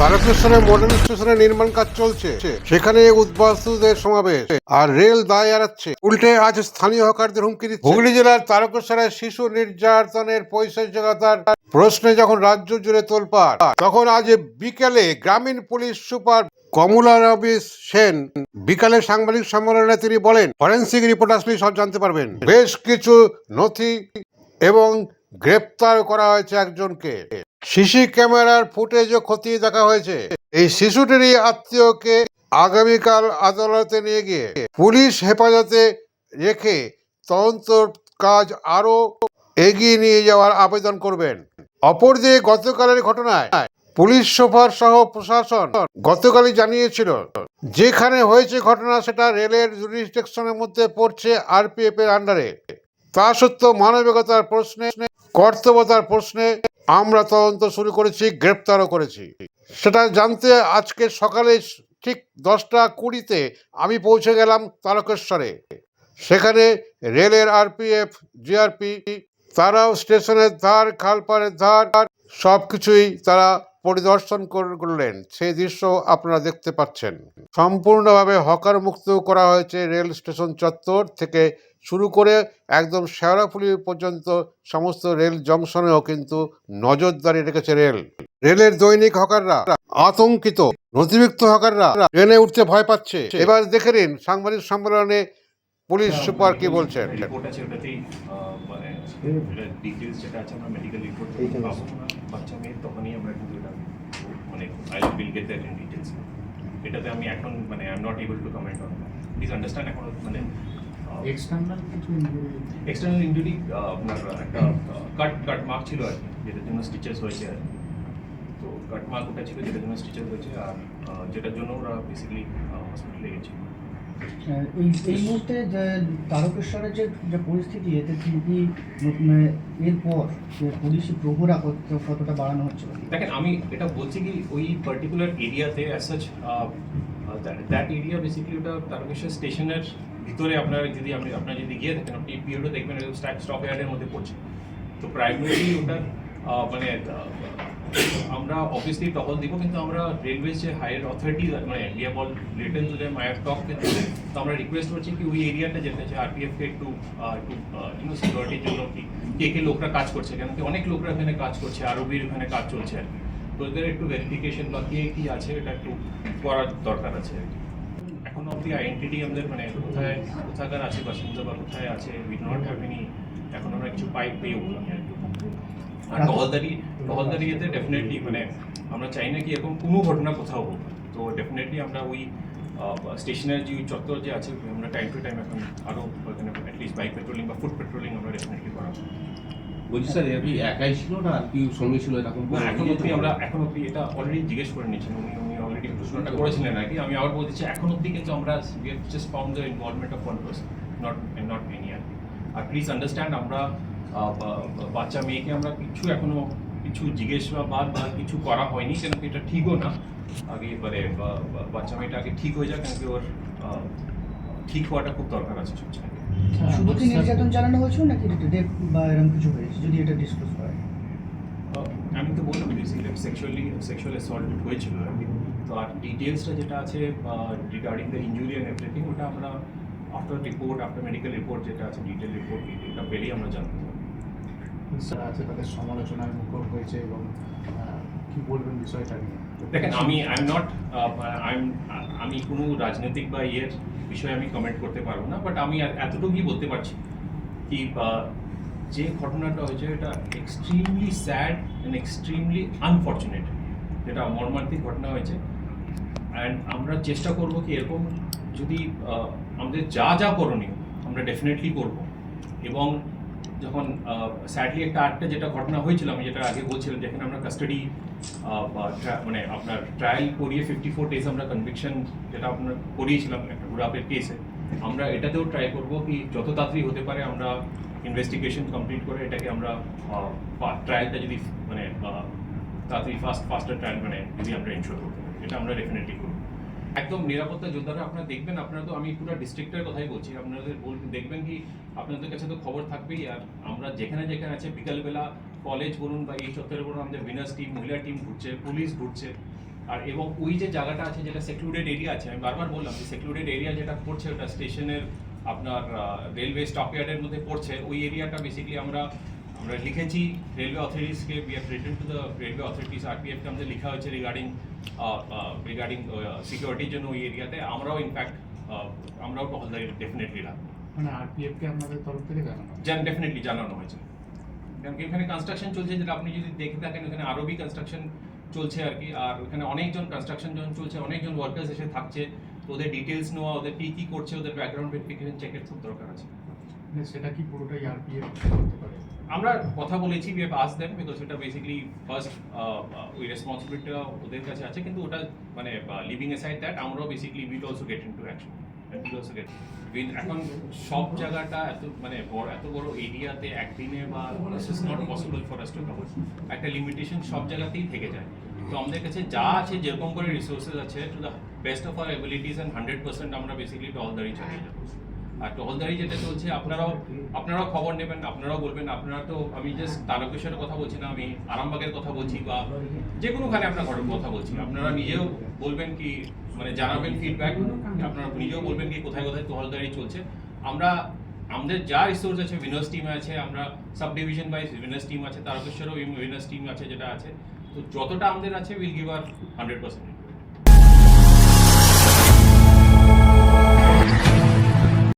তারকেশ্বরে model স্টেশনের নির্মাণ কাজ চলছে। সেখানে উদ্বাস্তুদের সমাবেশ। আর রেল দায় এড়াচ্ছে। উল্টে আজ স্থানীয় হকারদের হুমকি দিচ্ছে। হুগলি জেলার তারকেশ্বরে শিশু নির্যাতনের পৈশাচিকতার প্রশ্নে যখন রাজ্য জুড়ে তোলপাড়, তখন আজ বিকেলে গ্রামীণ পুলিশ সুপার কমলা রবি সেন বিকালে সাংবাদিক সম্মেলনে তিনি বলেন ফরেন্সিক রিপোর্ট আসলেই সব জানতে পারবেন। বেশ কিছু নথি এবং গ্রেপ্তার করা হয়েছে একজনকে। সিসি ক্যামেরার ফুটেজও খতিয়ে দেখা হয়েছে। এই শিশুটিরই আত্মীয়কে আগামীকাল আদালতে নিয়ে গিয়ে পুলিশ হেফাজতে রেখে তদন্ত কাজ আরও এগিয়ে নিয়ে যাওয়ার আবেদন করবেন। অপরদিকে গতকালের ঘটনায় পুলিশ সুপার সহ প্রশাসন গতকালই জানিয়েছিল, যেখানে হয়েছে ঘটনা সেটা রেলের জুরিসডিকশনের মধ্যে পড়ছে আরপিএফ এর আন্ডারে। তা সত্ত্বেও মানবিকতার প্রশ্নে কর্তব্যতার প্রশ্নে আমরা তদন্ত শুরু করেছি, গ্রেপ্তারও করেছি। সেটা জানতে আজকে সকালে ঠিক দশটা কুড়িতে আমি পৌঁছে গেলাম তারকেশ্বরে। সেখানে রেলের আরপিএফ, জিআরপি, তারাও স্টেশনের ধার, খালপাড়ের ধার সব কিছুই তারা পরিদর্শন কর- করলেন। সেই দৃশ্য আপনারা দেখতে পাচ্ছেন। সম্পূর্ণভাবে হকার মুক্ত করা হয়েছে রেল স্টেশন চত্বর থেকে শুরু করে একদম শেওড়াফুলি পর্যন্ত সমস্ত রেল জংশনেও কিন্তু নজরদারি রেখেছে রেল। রেলের দৈনিক হকাররা, আতঙ্কিত, নথিভুক্ত হকাররা, ট্রেনে উঠতে ভয় পাচ্ছে। এবার দেখে নিন সাংবাদিক সম্মেলনে পুলিশ সুপার কি বলছেন? মানে ডিটেলস যেটা আছে আমরা মেডিকেল রিপোর্ট বাচ্চা মেয়ে তখনই আমরা কিন্তু এটা মানে এটাতে আমি এখন মানে I am not able to comment on please understand এখন মানে এক্সটার্নাল কিছু আপনার একটা কাট কাট মার্ক ছিল আর কি যেটার জন্য স্টিচেস হয়েছে আর কি। তো কাট মার্ক ওটা ছিল যেটার জন্য স্টিচেস হয়েছে আর যেটার জন্য ওরা বেসিক্যালি হসপিটালে গেছে আহ, এই এই মুহূর্তে যে তারকেশ্বরের যে যে পরিস্থিতি এতে কি নতুন, এরপর যে পুলিশি প্রহরা কতটা বাড়ানো হচ্ছে? দেখেন আমি এটা বলছি কি ওই পার্টিকুলার এরিয়াতে as such that area basically ওটা তারকেশ্বর স্টেশনের ভিতরে আপনার যদি আপনি আপনার যদি গিয়ে থাকেন আপনি পিরিয়ডও দেখবেন স্টপ ইয়ার্ডের মধ্যে পড়ছে। তো প্রাইমারি ওটা মানে আমরা অবভিয়াসলি টহল দিব, কিন্তু আমরা রেলওয়ে যে হায়ার অথরিটি মানে India ball return to them I talk with তো আমরা রিকোয়েস্ট করছি কি ওই এরিয়াটা যেতে আছে আরপিএফ কে একটু একটু ইউনো সিকিউরিটির জন্য কি, কে কে লোকরা কাজ করছে, কেন কি অনেক লোকরা এখানে কাজ করছে আরবির ওখানে কাজ চলছে আর তো এদের একটু ভেরিফিকেশন বা কে কি আছে, এটা একটু করার দরকার আছে এখন অব্দি আইডেন্টিটি আমাদের মানে কোথায়, কোথাকার আছে বাসিন্দা বা কোথায় আছে উই নট হ্যাভ এনি এখন আমরা কিছু পাই পেয়ে উঠলাম আর কি। আর টহলদারি টহলদারি এতে ডেফিনেটলি মানে আমরা চাই না কি এরকম কোনো ঘটনা কোথাও হোক। তো ডেফিনেটলি আমরা ওই স্টেশনের যে ওই চত্বর যে আছে আমরা টাইম টু টাইম এখন আরও ওখানে অ্যাটলিস্ট বাইক পেট্রোলিং বা ফুড পেট্রোলিং আমরা ডেফিনেটলি করাবো। বলছি স্যার আপনি একাই ছিল না? আর কি সঙ্গে ছিল এরকম না, এখন অব্দি আমরা এখন অব্দি এটা অলরেডি জিজ্ঞেস করে নিচ্ছেন উনি উনি অলরেডি প্রশ্নটা করেছিলেন আর কি। আমি আবার বলতেছি এখন অব্দি কিন্তু আমরা we have just found the involvement of one person not not any আর কি। আর প্লিজ আন্ডারস্ট্যান্ড আমরা আহ, বা- বা- বাচ্চা মেয়েকে আমরা কিছু এখনও কিছু জিজ্ঞেস বা বাদ বা কিছু করা হয়নি কেন কি এটা ঠিকও না। আগে এবারে বাচ্চা মেয়েটা আগে ঠিক হয়ে যাক কেন কি ওর ঠিক হওয়াটা খুব দরকার আছে সবচেয়ে আগে। শুধু কি নির্যাতন চালানো হয়েছিল নাকি রেপ বা এরকম কিছু হয়েছে যদি এটা ডিসক্লোজ আহ, আমি তো বললাম বেসিক্যালি সেক্সুয়ালি সেক্সুয়াল অ্যাসল্ট হয়েছিল আর কি তো আর ডিটেলসটা যেটা আছে regarding the injury and everything ওটা আমরা after report after medical report যেটা আছে ডিটেল রিপোর্ট এটা পেলেই আমরা জানতে স্যার আছে তাদের সমালোচনার মুখ হয়েছে এবং কি বলবেন বিষয়টা নিয়ে? দেখেন, আমি আই এম নট আমি কোনো রাজনৈতিক বা ইয়ের বিষয়ে আমি কমেন্ট করতে পারব না বাট আমি এতটুকুই বলতে পারছি কি যে ঘটনাটা হয়েছে, এটা extremely sad and extremely unfortunate যেটা মর্মান্তিক ঘটনা হয়েছে। অ্যান্ড আমরা চেষ্টা করব কি, এরকম যদি আমাদের যা যা করণীয়, আমরা ডেফিনেটলি করব। এবং যখন স্যাডলি একটা আরেকটা যেটা ঘটনা হয়েছিল, আমি যেটা আগে বলছিলাম যেখানে আমরা কাস্টাডি মানে আপনার ট্রায়াল করিয়ে ফিফটি ফোর ডেজ আমরা কনভিকশন যেটা আপনার করিয়েছিলাম একটা গুড়াপের কেসে আমরা এটাতেও ট্রাই করব কি যত তাড়াতাড়ি হতে পারে আমরা ইনভেস্টিগেশন কমপ্লিট করে এটাকে আমরা ট্রায়ালটা যদি মানে তাড়াতাড়ি ফাস্ট ফাস্টার ট্রায়াল মানে যদি আমরা ইনশোর করতে পারি, এটা আমরা ডেফিনেটলি করব। একদম নিরাপত্তা যোদ্ধারা আপনারা দেখবেন, আপনারা তো আমি পুরো ডিস্ট্রিক্টের কথাই বলছি। আপনাদের দেখবেন কি, আপনাদের কাছে তো খবর থাকবেই। আর আমরা যেখানে যেখানে আছে, বিকালবেলা কলেজ বলুন বা এই চত্বরে বলুন, আমাদের উইনার্স টিম মহিলা টিম ঘুরছে পুলিশ ঘুরছে। আর এবং ওই যে জায়গাটা আছে, যেটা সেক্লুডেড এরিয়া আছে, আমি বারবার বললাম যে সেক্লুডেড এরিয়া যেটা পড়ছে, ওটা স্টেশনের আপনার রেলওয়ে স্টকইয়ার্ডের মধ্যে পড়ছে, ওই এরিয়াটা বেসিক্যালি আমরা আমরা লিখেছি railway অথরিটিসকে we have written to the railway authorities আরপিএফকে আমাদের লেখা হয়েছে রিগার্ডিং রিগার্ডিং সিকিউরিটির জন্য ওই এরিয়াতে। আমরাও ইনফ্যাক্ট আমরাও টহলদারি ডেফিনেটলি রাখব। মানে আরপিএফকে আপনাদের তরফ থেকে জানানো জান ডেফিনেটলি জানানো হয়েছে। কারণ এখানে কনস্ট্রাকশন চলছে যেটা আপনি যদি দেখে থাকেন এখানে আরও বি কনস্ট্রাকশন চলছে আর কি। আর ওখানে অনেকজন কনস্ট্রাকশন যখন চলছে অনেকজন ওয়ার্কার্স এসে থাকছে। তো ওদের ডিটেলস নেওয়া ওদের কি কি করছে ওদের ব্যাকগ্রাউন্ড ভেরিফিকেশন চেকের খুব দরকার আছে। সেটা কি পুরোটাই আরপিএফ আমরা কথা বলেছি আস বিকজ ওটা বেসিক্যালি ফার্স্ট ওই ওদের কাছে আছে, কিন্তু ওটা মানে লিভিং এসাইড দ্যাট আমরাও basically will also get into action এখন সব জায়গাটা এত মানে বড়, এত বড় এরিয়াতে একদিনে বা not possible for us to একটা লিমিটেশন সব জায়গাতেই থেকে যায়। তো আমাদের কাছে যা আছে, যেরকম করে রিসোর্সেস আছে to the best of our abilities and hundred percent আমরা বেসিক্যালি টহলদারি চালিয়ে যাব আর টহলদারি যেটা চলছে, আপনারাও আপনারাও খবর নেবেন, আপনারাও বলবেন, আপনারা তো, আমি জাস্ট তারকেশ্বরের কথা বলছি না, আমি আরামবাগের কথা বলছি বা যে কোনোখানে আপনার ঘরের কথা বলছি। আপনারা নিজেও বলবেন কি মানে জানাবেন ফিডব্যাক আপনারা নিজেও বলবেন কি কোথায় কোথায় টহলদারি চলছে। আমরা, আমাদের যা রিসোর্স আছে উইনার্স টিমে আছে, আমরা sub division wise winners team আছে, তারকেশ্বরও উইনার্স টিম আছে, যেটা আছে। তো যতটা আমাদের আছে will give our hundred percent